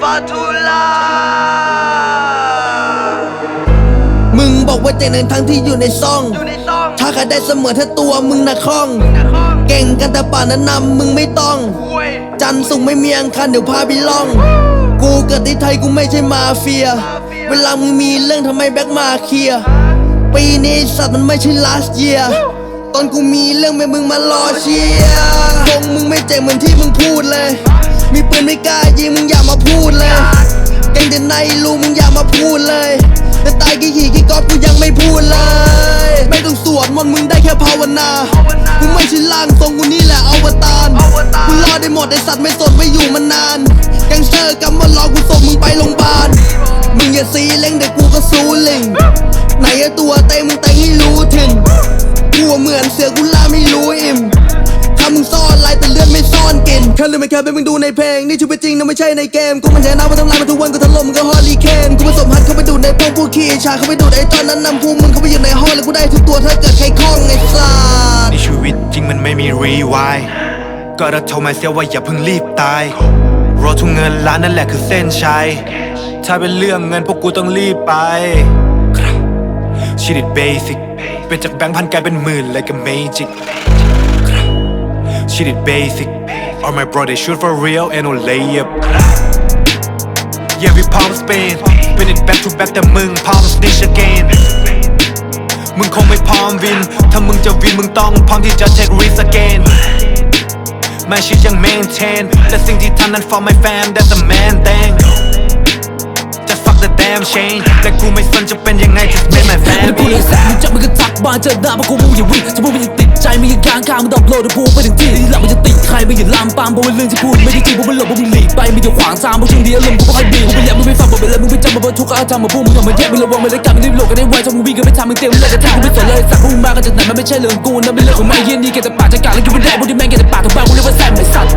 ฟาทูลามึงบอกว่าเจ๋งในทั้งที่อยู่ในซ่องอยู่ในซอง ถ้าใครได้เสมอถ้าตัวมึงนะคล่องนะคอง เก่งกันแต่ป่านนั้นนำมึงไม่ต้องคุยจันทร์สุงไม่มีอังคารเดี๋ยวพาไปล่อง กูเกิดที่ไทยกูไม่ใช่มาเฟีย เวลามึงมีเรื่องทำไมแบ็กมาเคลียร์ปีนี้สัตว์มันไม่ใช่ last year ตอนกูมีเรื่องไม่มึงมารอเชียร์คงมึงไม่เจ๋งเหมือนที่มึงพูดเลย มีปืนไม่กล้ายิงมึงอย่ามาพูดเลยก่งแต่ในรูมึงอย่ามาพูดเลยแต่ตายกี่ขี่กี่กอบกูยังไม่พูดเลย ไม่ต้องสวดมนต์มึงได้แค่ภาวนากูไม่ใช่ล่างทรงกูนี่แหละอวตารกูรอได้หมดไอสัตว์ไม่สดไม่อยู่มานานแกงเซอร์กำมารอกูส่งมึงไปโรงพยาบาลมึงอย่าซีเล่งเดี๋ยวกูก็ซูลิงไหนอตัวเต็มมึงเต็งให้รู้ถึง กูอะเหมือนเสือกูล่าไม่รู้อิ่มถ้ามึงซ่อนลายแต่เลือดไม่ซ่อนกลินแค่เรื่องไม่แค่เป็นมึงดูในเพลง นี่ชีวิตจริงนะไม่ใช่ในเกม กูมันใจนะว่าทำลายมันทุกวันกูถล่มมึงก็ฮอลลีเคนกูผสมพันธุ์เข้าไปดูในพวกผู้ขี้ชาเข้าไปดูไอ้ตอนนั้นนำพวกมึงเข้าไปอยู่ในห้องแล้วกูได้ทุกตัวถ้าเกิดใครคล้องไอ้สัสในชีวิตจริงมันไม่มีรีไวด์ก็รักเท่ามาเสียว่าอย่าเพิ่งรีบตายรอทุกเงินล้านนั่นแหละคือเส้นชัยถ้าเป็นเรื่องเงินพวกกูต้องรีบไปชีวิต เป็นจากแบงค์พันกลายเป็นหมื่นเลยกับเมจิกชีวิตเบสิก All my bro they shoot for real and no layup Yeah we palm Spain Spin it back to back แต่มึง palm snitch again มึงคงไม่พร้อมวิน ถ้ามึงจะวินมึงต้องพร้อมที่จะ take risk again แม่ชีวิตยัง maintain และสิ่งที่ทำนั้น for my fam that's a man thing just fuck the damn chain และกูไม่สนจะเป็นยังไง just make my ไม่ได้พูด family เลยสักมึงจับมึงก็ทักมานเจอหน้าพวกกูมึงอย่าวิ่งถ้าพวกมึงยังติดใจมึงยังค้างคามึงต้องโหลดพูดไปถึงที่ที่หลังมึงจะติดใครมึงอย่าลามปามเพราะว่าเรื่องที่พูดไม่ได้จริงเพราะมันหลบเพราะมึงหลีกไปมึงจะขวางทางเพราะช่วงนี้อารมณ์กูไม่ค่อยดีมึงไม่อยากมึงไม่ฟังบอกไปเลยมึงไม่จำมาบนทุกอาทำมาพูดมึงทำมาแย่มึงระวังไม่ได้กันมึงรีบหลบกันได้ไวถ้ามึงวิ่งกันไม่ทันมึงเตรียมเลิกกันทางมึงไม่สนเลยสักพวกมึงมากันจากไหนมันไม่ใช่เรื่องกูนะไม่เรื่องของแม่เฮียนี่แกแต่ปากจะกาดแล้วกูไม่ได้พวกที่แม่งแกแต่ปากกับบ้านกูเรียกว่าแซมไอ้สัตว์